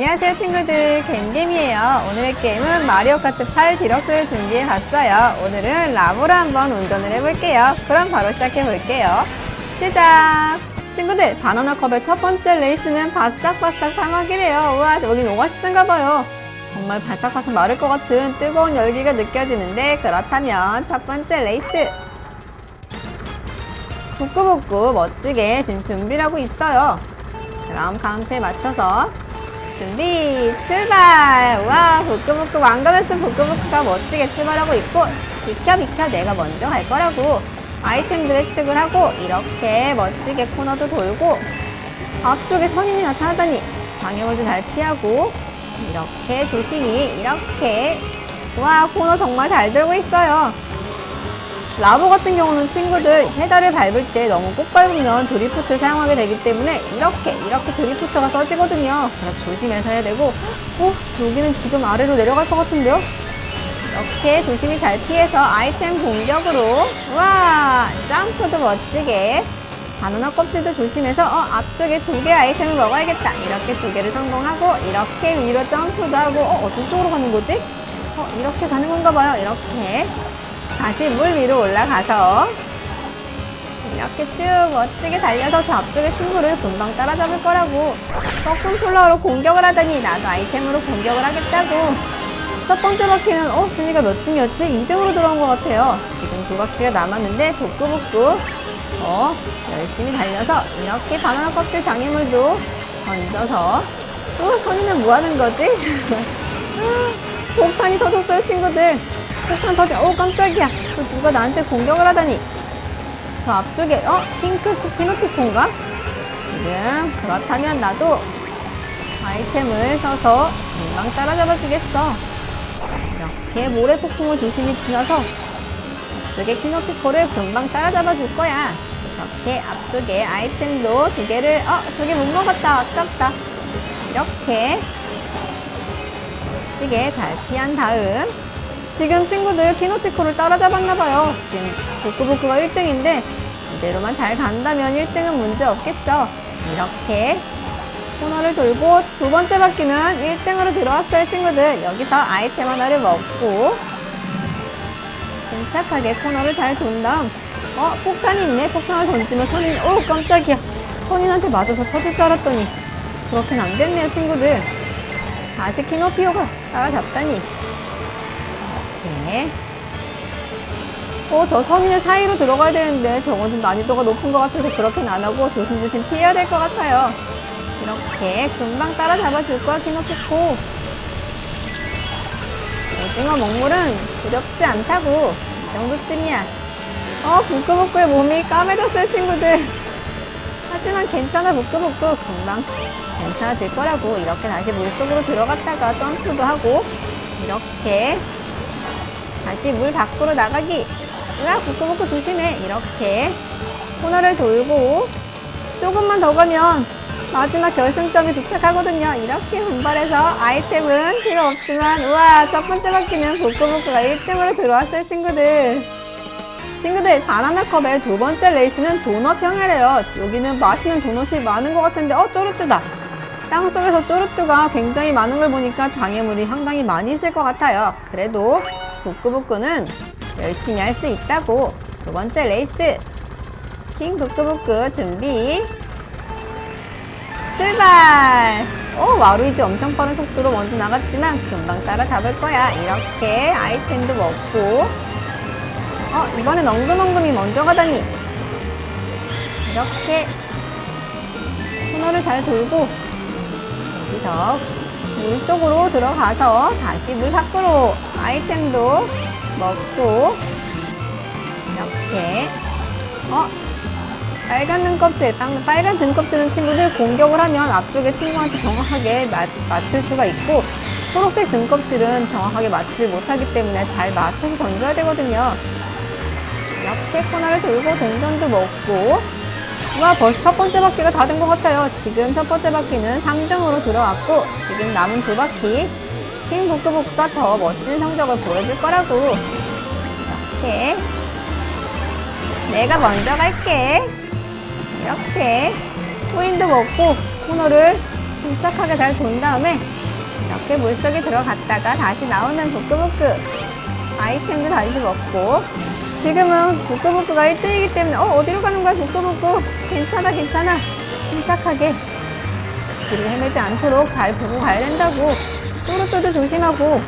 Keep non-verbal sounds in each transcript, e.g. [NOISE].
안녕하세요 친구들. 갱겜이에요. 오늘의 게임은 마리오 카트 8 디럭스를 준비해 봤어요. 오늘은 라보로 한번 운전을 해볼게요. 그럼 바로 시작해 볼게요. 시작! 친구들 바나나 컵의 첫 번째 레이스는 바싹바싹 사막이래요. 우와 여긴 오아시스인가 봐요. 정말 바싹바싹 마를 것 같은 뜨거운 열기가 느껴지는데 그렇다면 첫 번째 레이스. 북구북구 멋지게 지금 준비를 하고 있어요. 그럼 카운트에 맞춰서 준비 출발! 와 부끄부끄 왕관을 쓴 부끄부끄가 멋지게 출발하고 있고 비켜 비켜 내가 먼저 갈 거라고. 아이템들 획득을 하고 이렇게 멋지게 코너도 돌고 앞쪽에 선인이 나타나다니 방해물도 잘 피하고 이렇게 조심히 이렇게. 와 코너 정말 잘 돌고 있어요 라보 같은 경우는 친구들 페달을 밟을 때 너무 꼭 밟으면 드리프트를 사용하게 되기 때문에 이렇게 이렇게 드리프트가 써지거든요. 그래서 조심해서 해야 되고 어? 여기는 지금 아래로 내려갈 것 같은데요? 이렇게 조심히 잘 피해서 아이템 공격으로 와 점프도 멋지게 바나나 껍질도 조심해서 어 앞쪽에 두 개 아이템을 먹어야겠다 이렇게 두 개를 성공하고 이렇게 위로 점프도 하고 어 어떤 쪽으로 가는 거지? 어 이렇게 가는 건가 봐요 이렇게 다시 물 위로 올라가서 이렇게 쭉 멋지게 달려서 저 앞쪽의 친구를 금방 따라잡을 거라고. 꺾은 플라워로 공격을 하다니 나도 아이템으로 공격을 하겠다고. 첫 번째 바퀴는 어 순위가 몇 등이었지? 2등으로 들어온 것 같아요. 지금 두 바퀴가 남았는데 복구복구. 어 열심히 달려서 이렇게 바나나 껍질 장애물도 던져서. 또 선이는 뭐 하는 거지? [LAUGHS] 폭탄이 터졌어요 친구들 폭탄 터져 오 깜짝이야. 또 누가 나한테 공격을 하다니. 저 앞쪽에 어? 핑크 피노키콘가? 지금 그렇다면 나도 아이템을 써서 금방 따라잡아 주겠어. 이렇게 모래 폭풍을 조심히 지나서 앞쪽에 키노피코를 금방 따라잡아 줄 거야. 이렇게 앞쪽에 아이템도 두 개를 어 저게 못 먹었다. 아깝다. 이렇게 멋지게 잘 피한 다음 지금 친구들 키노티코를 따라잡았나봐요. 지금 부끄부끄가 1등인데 이대로만 잘 간다면 1등은 문제 없겠죠. 이렇게 코너를 돌고 두 번째 바퀴는 1등으로 들어왔어요 친구들. 여기서 아이템 하나를 먹고 침착하게 코너를 잘 돈 다음 어 폭탄이 있네. 폭탄을 던지면 선인 오 깜짝이야. 선인한테 맞아서 터질 줄 알았더니 그렇게는 안 됐네요 친구들. 다시 키노피오가 따라잡다니 이렇게 어, 저 선인의 사이로 들어가야 되는데 저건 좀 난이도가 높은 것 같아서 그렇게는 안 하고 조심조심 피해야 될 것 같아요. 이렇게 금방 따라잡아 줄 거야, 키노피코. 오징어 먹물은 두렵지 않다고. 이 정도쯤이야. 어, 부끄부끄의 몸이 까매졌어요, 친구들. 하지만 괜찮아, 부끄부끄. 금방 괜찮아질 거라고. 이렇게 다시 물속으로 들어갔다가 점프도 하고, 이렇게 다시 물 밖으로 나가기. 으아, 부끄부끄 조심해. 이렇게 코너를 돌고 조금만 더 가면 마지막 결승점에 도착하거든요. 이렇게 분발해서 아이템은 필요 없지만 우와 첫 번째 바퀴는 부끄부끄가 1등으로 들어왔어요 친구들. 친구들 바나나 컵의 두 번째 레이스는 도넛 평야래요. 여기는 맛있는 도넛이 많은 것 같은데 어 쪼르뜨다. 땅 속에서 쪼르뜨가 굉장히 많은 걸 보니까 장애물이 상당히 많이 있을 것 같아요. 그래도 부끄부끄는 열심히 할 수 있다고. 두 번째 레이스. 킹 부끄부끄 준비. 출발! 오, 와루이즈 엄청 빠른 속도로 먼저 나갔지만 금방 따라잡을 거야. 이렇게 아이템도 먹고. 어, 이번엔 엉금엉금이 먼저 가다니. 이렇게 코너를 잘 돌고 여기서 물 속으로 들어가서 다시 물 밖으로 아이템도 먹고 이렇게. 어? 빨간 등껍질 빵- 빨간 등껍질은 친구들 공격을 하면 앞쪽에 친구한테 정확하게 맞, 맞출 수가 있고 초록색 등껍질은 정확하게 맞추지 못하기 때문에 잘 맞춰서 던져야 되거든요. 이렇게 코너를 돌고 동전도 먹고 와 벌써 첫 번째 바퀴가 다 된 것 같아요. 지금 첫 번째 바퀴는 3등으로 들어왔고 지금 남은 두 바퀴 킹 부끄부끄가 더 멋진 성적을 보여줄 거라고. 이렇게. 내가 먼저 갈게. 이렇게. 코인도 먹고 코너를 침착하게 잘 돈 다음에 이렇게 물속에 들어갔다가 다시 나오는 부끄부끄 아이템도 다시 먹고 지금은 부끄부끄가 1등이기 때문에 어 어디로 가는 거야 부끄부끄 괜찮아 괜찮아. 침착하게. 길을 헤매지 않도록 잘 보고 가야 된다고. 쪼르쪼도 조심하고.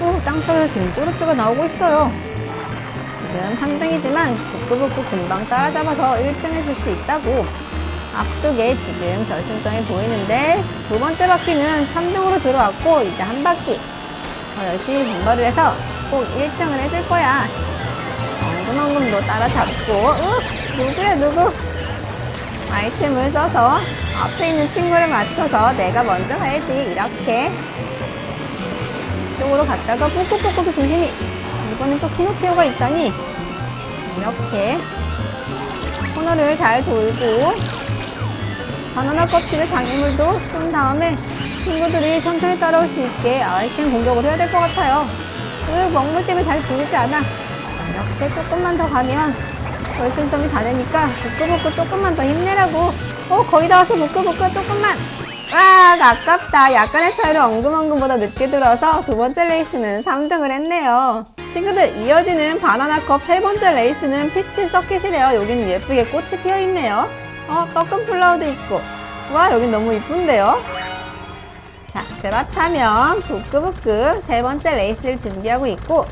오 땅속에서 지금 쪼르쪼가 나오고 있어요. 지금 3등이지만 부끄부끄 금방 따라잡아서 1등 해줄 수 있다고. 앞쪽에 지금 결승점이 보이는데 두 번째 바퀴는 3등으로 들어왔고 이제 한 바퀴 더 열심히 분발을 해서 꼭 1등을 해줄 거야 엉금엉금도 따라잡고 으, 누구야 누구? 아이템을 써서 앞에 있는 친구를 맞춰서 내가 먼저 가야지 이렇게. 이쪽으로 갔다가 뽀뽀뽀뽀도 조심히. 이번엔 또 키노피오가 있다니. 이렇게. 코너를 잘 돌고 바나나 껍질에 장애물도 쏜 다음에 친구들이 천천히 따라올 수 있게 아이템 공격을 해야 될 것 같아요. 으 먹물 때문에 잘 보이지 않아 이렇게 조금만 더 가면 결승점이 다 되니까 부끄부끄 조금만 더 힘내라고. 어 거의 다 왔어 부끄부끄 조금만. 와 아깝다. 약간의 차이로 엉금엉금보다 늦게 들어서 두 번째 레이스는 3등을 했네요. 친구들 이어지는 바나나컵 세 번째 레이스는 피치 서킷이래요. 여기는 예쁘게 꽃이 피어있네요. 어 떡금 플라워도 있고. 와 여긴 너무 이쁜데요? 자 그렇다면 부끄부끄 세 번째 레이스를 준비하고 있고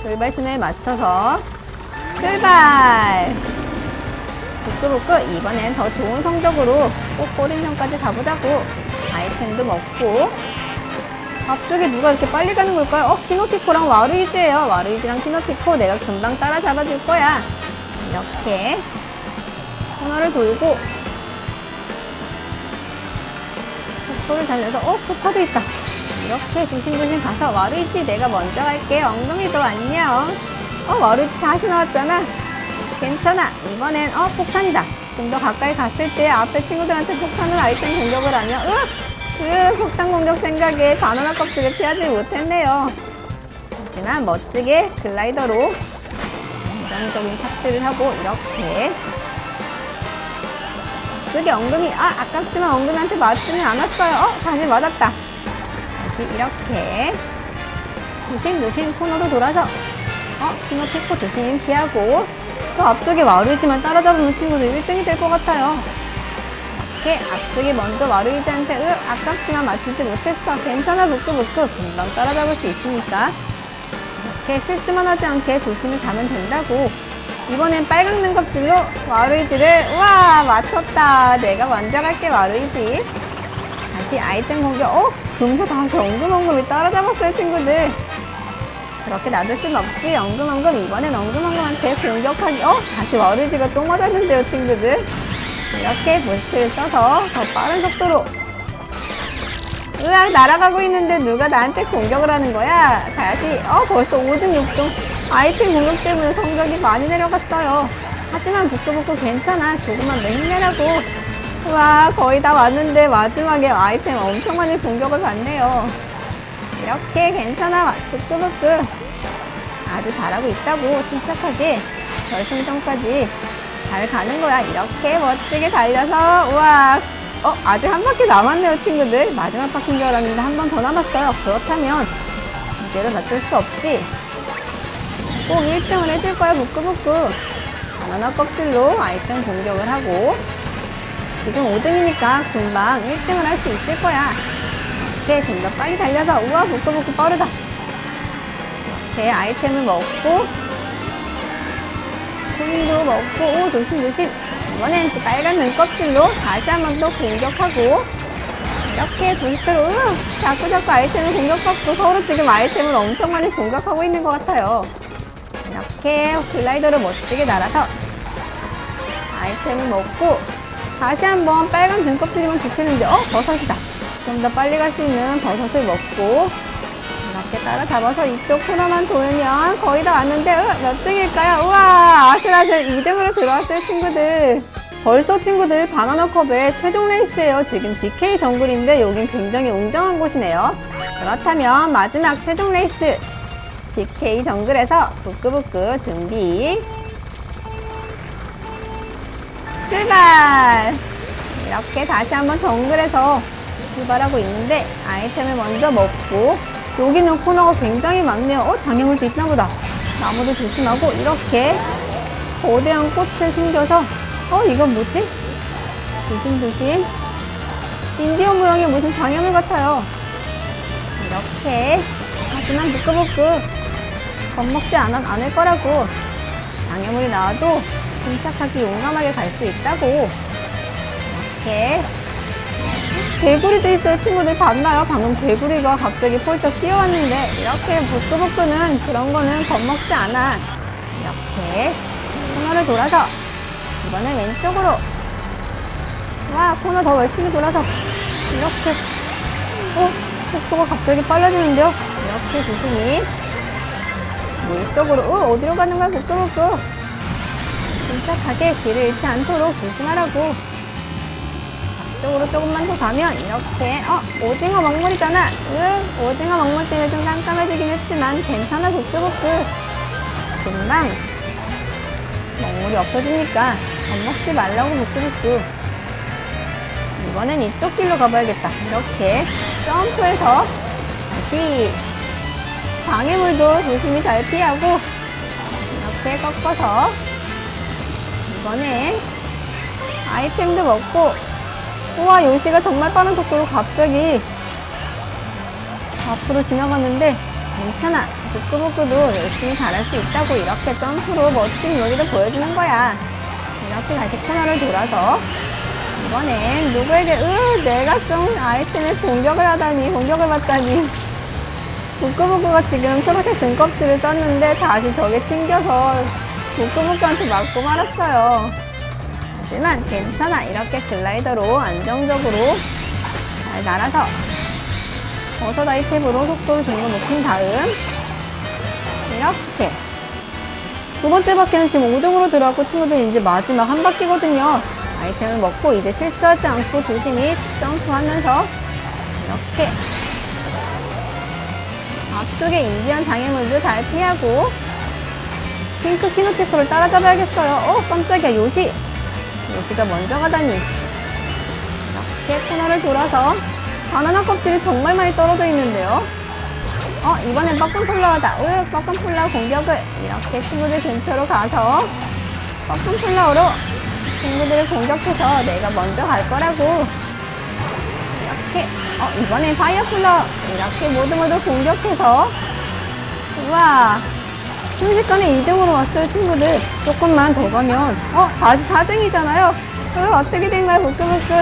출발 신호에 맞춰서 출발! 부끄부끄 이번엔 더 좋은 성적으로 꼭 꼬린형까지 가보자고. 아이템도 먹고. 앞쪽에 누가 이렇게 빨리 가는 걸까요? 어 키노피코랑 와루이즈예요. 와루이즈랑 키노피코 내가 금방 따라잡아 줄 거야. 이렇게 코너를 돌고 속도를 달려서 어 코카도 있다 이렇게 조심조심 가서 와루이즈 내가 먼저 갈게. 엉덩이도 안녕. 어 와루이즈 다시 나왔잖아. 괜찮아. 이번엔 어 폭탄이다. 좀 더 가까이 갔을 때 앞에 친구들한테 폭탄으로 아이템 공격을 하면 으, 으 폭탄 공격 생각에 바나나 껍질을 피하지 못했네요. 하지만 멋지게 글라이더로 안정적인 착지를 하고 이렇게. 저기 엉금이 아 아깝지만 엉금이한테 맞지는 않았어요. 어 다시 맞았다 다시 이렇게 조심조심 코너도 돌아서 어 피노피코 조심 피하고 그 앞쪽에 마루이지만 따라잡으면 친구들 1등이 될 것 같아요. 이렇게 앞쪽에 먼저 마루이지한테 으 아깝지만 맞추지 못했어. 괜찮아 부끄부끄. 금방 따라잡을 수 있으니까. 이렇게 실수만 하지 않게 조심히 가면 된다고. 이번엔 빨강 능껍질로 마루이지를 우와 맞췄다. 내가 먼저 갈게 마루이지. 다시 아이템 공격. 어? 금세 다시 엉금엉금이 따라잡았어요 친구들. 그렇게 놔둘 순 없지. 엉금엉금 이번엔 엉금엉금한테 공격하기. 어? 다시 마루이지가 또 맞았는데요 친구들. 이렇게 부스트를 써서 더 빠른 속도로. 으악 날아가고 있는데 누가 나한테 공격을 하는 거야? 다시 어 벌써 5등 6등. 아이템 공격 때문에 성적이 많이 내려갔어요. 하지만 부끄부끄 괜찮아. 조금만 더 힘내라고 와 거의 다 왔는데 마지막에 아이템 엄청 많이 공격을 받네요. 이렇게 괜찮아. 부끄부끄 아주 잘하고 있다고 침착하게. 결승점까지 잘 가는 거야. 이렇게 멋지게 달려서. 우와. 어 아직 한 바퀴 남았네요 친구들. 마지막 바퀴인 줄 알았는데 한 번 더 남았어요. 그렇다면 이대로 놔둘 수 없지. 꼭 1등을 해줄 거야 부끄부끄. 바나나 껍질로 아이템 공격을 하고 지금 5등이니까 금방 1등을 할 수 있을 거야. 이렇게 좀 더 빨리 달려서 우와 부끄부끄 빠르다. 이렇게 아이템을 먹고 손도 먹고 오 조심조심. 이번엔 또 빨간 눈껍질로 다시 한번더 공격하고 이렇게 부스트로 으, 자꾸자꾸 아이템을 공격받고 서로 지금 아이템을 엄청 많이 공격하고 있는 것 같아요. 이렇게 글라이더를 멋지게 날아서 아이템을 먹고 다시 한번 빨간 등껍질이면 좋겠는데 어 버섯이다. 좀 더 빨리 갈 수 있는 버섯을 먹고 이렇게 따라 잡아서 이쪽 코너만 돌면 거의 다 왔는데 으, 몇 등일까요? 우와 아슬아슬 2등으로 들어왔어요 친구들. 벌써 친구들 바나나 컵의 최종 레이스예요. 지금 DK 정글인데 여긴 굉장히 웅장한 곳이네요. 그렇다면 마지막 최종 레이스 DK 정글에서 부끄부끄 준비 출발 이렇게 다시 한번 정글에서 출발하고 있는데 아이템을 먼저 먹고 여기는 코너가 굉장히 많네요. 어 장애물도 있나 보다. 나무도 조심하고 이렇게 거대한 꽃을 숨겨서 어 이건 뭐지? 조심조심 인디언 모양의 무슨 장애물 같아요. 이렇게 하지만 부끄부끄 겁먹지 않, 않을 거라고 장애물이 나와도 침착하게 용감하게 갈 수 있다고. 이렇게. 개구리도 있어요 친구들. 봤나요? 방금 개구리가 갑자기 펄쩍 뛰어왔는데 이렇게 부끄부끄는 그런 거는 겁먹지 않아. 이렇게 코너를 돌아서 이번엔 왼쪽으로. 와 코너 더 열심히 돌아서 이렇게. 어? 속도가 갑자기 빨라지는데요? 이렇게 조심히. 물속으로. 어, 어디로 가는 거야 부끄부끄 침착하게 길을 잃지 않도록 조심하라고. 앞쪽으로 조금만 더 가면 이렇게 어 오징어 먹물이잖아. 응 오징어 먹물 때문에 좀 깜깜해지긴 했지만 괜찮아 부끄부끄 금방 먹물이 없어지니까 겁먹지 말라고 부끄부끄 이번엔 이쪽 길로 가봐야겠다. 이렇게 점프해서 다시 장애물도 조심히 잘 피하고 이렇게 꺾어서 이번엔 아이템도 먹고. 우와 요시가 정말 빠른 속도로 갑자기 앞으로 지나갔는데 괜찮아. 부끄부끄도 열심히 잘할 수 있다고 이렇게 점프로 멋진 요리를 보여주는 거야. 이렇게 다시 코너를 돌아서 이번엔 누구에게 으 내가 좀 아이템에 공격을 하다니 공격을 받다니. 부끄부끄가 지금 초록색 등껍질을 썼는데 다시 벽에 튕겨서 부끄부끄한테 맞고 말았어요. 하지만 괜찮아. 이렇게 글라이더로 안정적으로 잘 날아서 버섯 아이템으로 속도를 좀 더 높인 다음 이렇게 두 번째 바퀴는 지금 5등으로 들어갔고 친구들 이제 마지막 한 바퀴거든요. 아이템을 먹고 이제 실수하지 않고 조심히 점프하면서 이렇게 앞쪽에 인디언 장애물도 잘 피하고 핑크 키노테크를 따라잡아야겠어요. 어 깜짝이야. 요시. 요시가 먼저 가다니. 이렇게 코너를 돌아서 바나나 껍질이 정말 많이 떨어져 있는데요. 어 이번엔 뻐끔플라워다. 으 뻐끔플라워 공격을. 이렇게 친구들 근처로 가서 뻐끔플라워로 친구들을 공격해서 내가 먼저 갈 거라고. 이렇게. 어 이번엔 파이어플러. 이렇게 모두 모두 공격해서. 우와 순식간에 2등으로 왔어요 친구들. 조금만 더 가면. 어 다시 4등이잖아요. 어, 어떻게 된 거야 부끄부끄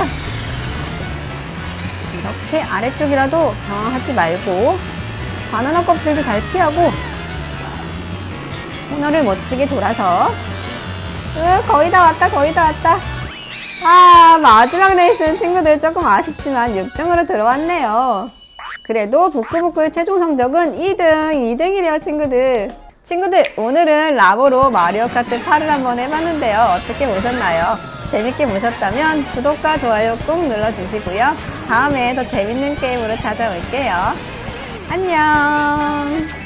이렇게 아래쪽이라도 당황하지 말고 바나나 껍질도 잘 피하고 코너를 멋지게 돌아서. 으 거의 다 왔다 거의 다 왔다. 아, 마지막 레이스는 친구들 조금 아쉽지만 6등으로 들어왔네요. 그래도 부끄부끄의 최종 성적은 2등, 2등이래요, 친구들. 친구들, 오늘은 라보로 마리오 카트 8을 한번 해봤는데요. 어떻게 보셨나요? 재밌게 보셨다면 구독과 좋아요 꼭 눌러주시고요. 다음에 더 재밌는 게임으로 찾아올게요. 안녕!